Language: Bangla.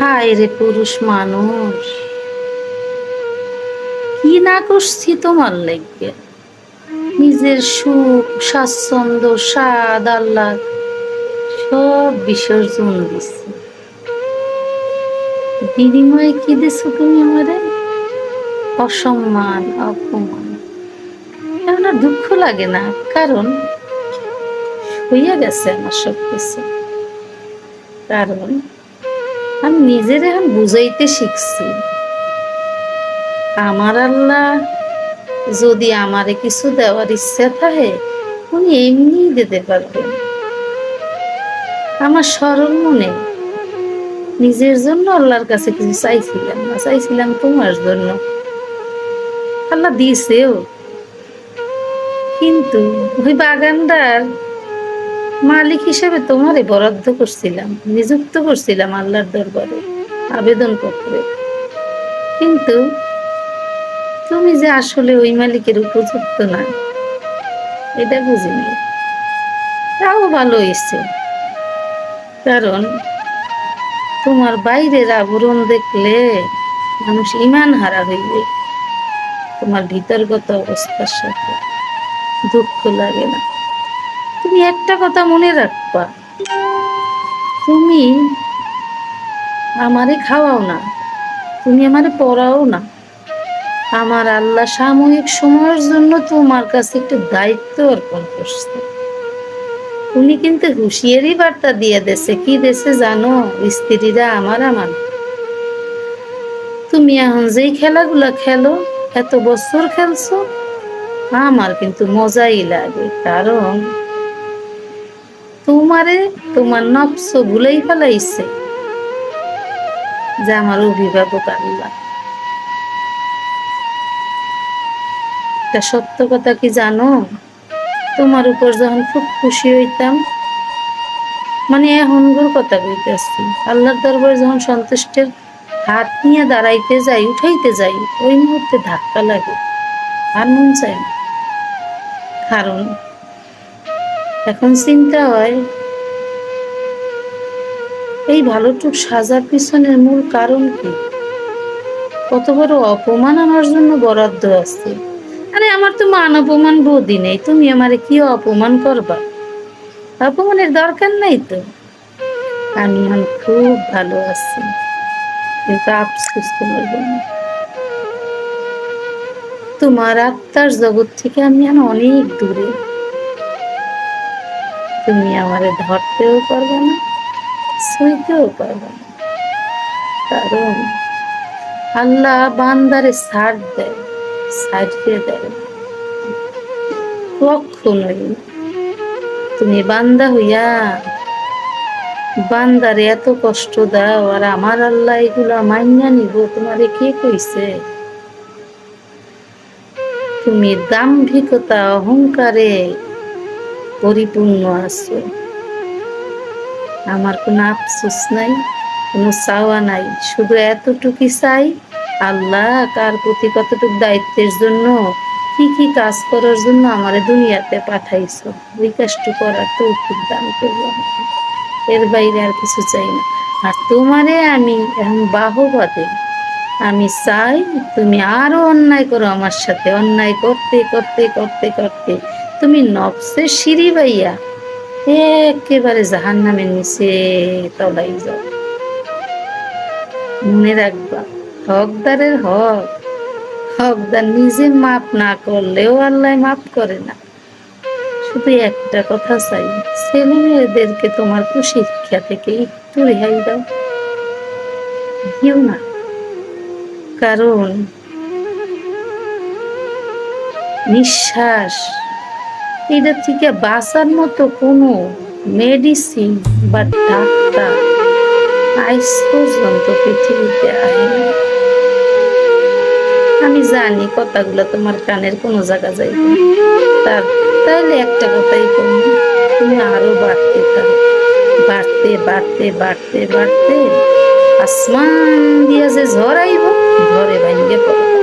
হায় রে পুরুষ মানুষ। কি না করছি তোমার লেগে? নিজের সুখ, স্বাচ্ছন্দ্য, স্বাদ আল্লাহ সব বিসর্জন দিছি। বিনিময়ে কি দিছো তুমি আমারে? অসম্মান, অপমান। আর দুঃখ লাগে না, কারণ হইয়া গেছে আমার সব কিছু কারণ আমি নিজের এখন বুঝাইতে শিখছি। আমার আল্লাহ যদি আমারে কিছু দেওয়ার ইচ্ছা থাকে, উনি এমনি দিতে পারবেন। আমার সরল মনে নিজের জন্য আল্লাহর কাছে কিছু চাইছিলাম না, চাইছিলাম তোমার জন্য। আল্লাহ দিয়েছেও কিন্তু ওই বাগানটার মালিক হিসেবে তোমারে বরাদ্দ করছিলাম, নিযুক্ত করছিলাম আল্লাহর দরবারে, আবেদন পত্রে। কিন্তু তুমি যে আসলে ওই মালিকের উপযুক্ত না এটা বুঝিনি। তাও ভালো হয়েছে। কারণ তোমার বাইরের আবরণ দেখলে মানুষ ইমান হারা হইবে। তোমার ভিতরগত অবস্থার সাথে দুঃখ লাগে না। তুমি একটা কথা মনে রাখবা। তুমি আমারে খাওয়াও না, তুমি আমারে পড়াও না। আমার আল্লাহ সাময়িক সময়ের জন্য তোমার কাছে একটু দায়িত্ব অর্পণ করছে। উনি কিন্তু হুঁশিয়ারি বার্তা দিয়ে দেছে কি দেছে জানো? স্ত্রীরা আমার আমার। তুমি এখন যেই খেলাগুলা খেলো, এত বছর খেলছো, আমার কিন্তু মজাই লাগে। কারণ তোমারে তোমার নফস ভুলেই ফেলাইছে। যে আমার অভিভাবক আল্লাহ। একটা সত্য কথা কি জানো? তোমার উপর যখন খুব খুশি হইতাম মানে এখন কথা কইতেছি, আল্লাহর দরবারে যখন সন্তুষ্টের হাত নিয়ে দাঁড়াইতে যাই, উঠাইতে যাই, ওই মুহূর্তে ধাক্কা লাগে, আর মন চায় না। কারণ এখন চিন্তা হয়, এই ভালোটুক সাজার পিছনের মূল কারণ কি? কত বড় অপমান আমার জন্য বরাদ্দ আছে। আরে, আমার তো মান অপমান বৌদি নেই, তুমি আমারে কি অপমান করবা? অপমানের দরকার নাই তো। আমি এখন খুব ভালো আছি, কিন্তু আফসোস তোমার আত্মার জগৎ থেকে আমি এখন অনেক দূরে। তুমি আমারে ধরতেও পারবে না ছুঁইতেও পারবে না। কারণ আল্লাহ বান্দারে ছাড় দেয় ছাড়িয়ে দেয় কখনোই তুমি বান্দা হইয়া বান্দারে এত কষ্ট দাও, আর আমার আল্লাহ এগুলা মাইনা নিব, তোমারে কে কইছে? তুমি দাম্ভিকতা, অহংকারে পরিপূর্ণ আছো। আমার কোনো আফসোস নাই, কোনো চাওয়া নাই। শুধু এতটুকু চাই, আল্লাহ কার প্রতি কতটুকু দায়িত্বের জন্য, কি কি কাজ করার জন্য আমার দুনিয়াতে পাঠাইছো। ওই কাজটু করার তো দান করব। এর বাইরে আর কিছু চাই না। আর তোমারে আমি এখন বাহবা দেই। আমি চাই তুমি আরও অন্যায় করো আমার সাথে। অন্যায় করতে করতে করতে করতে। তুমি নবসে সিঁড়ি বাইয়া একেবারে জাহান নামের নিচে তলাই যাও। মনে রাখবা, হকদারের হক। হকদার নিজে মাপ না করলেও আল্লাহ মাপ করে না। শুধু একটা কথা চাই ছেলে মেয়েদেরকে তোমার কুশিক্ষা থেকে একটু রেহাই দাও। দিও না, কারণ নিঃশ্বাস এটা থেকে বাঁচার মতো কোনো মেডিসিন বা ডাক্তার আজ পর্যন্ত পৃথিবীতে আয়নি আমি জানি কথাগুলো তোমার কানের কোনো জায়গা যাইবে না। তার তাইলে একটা কথাই কম তুমি আরও বাড়তে থাকো। বাড়তে বাড়তে বাড়তে বাড়তে আসমান দিয়া যে ঝড় আইব ঝড়ে ভাঙ্গে পড়বে।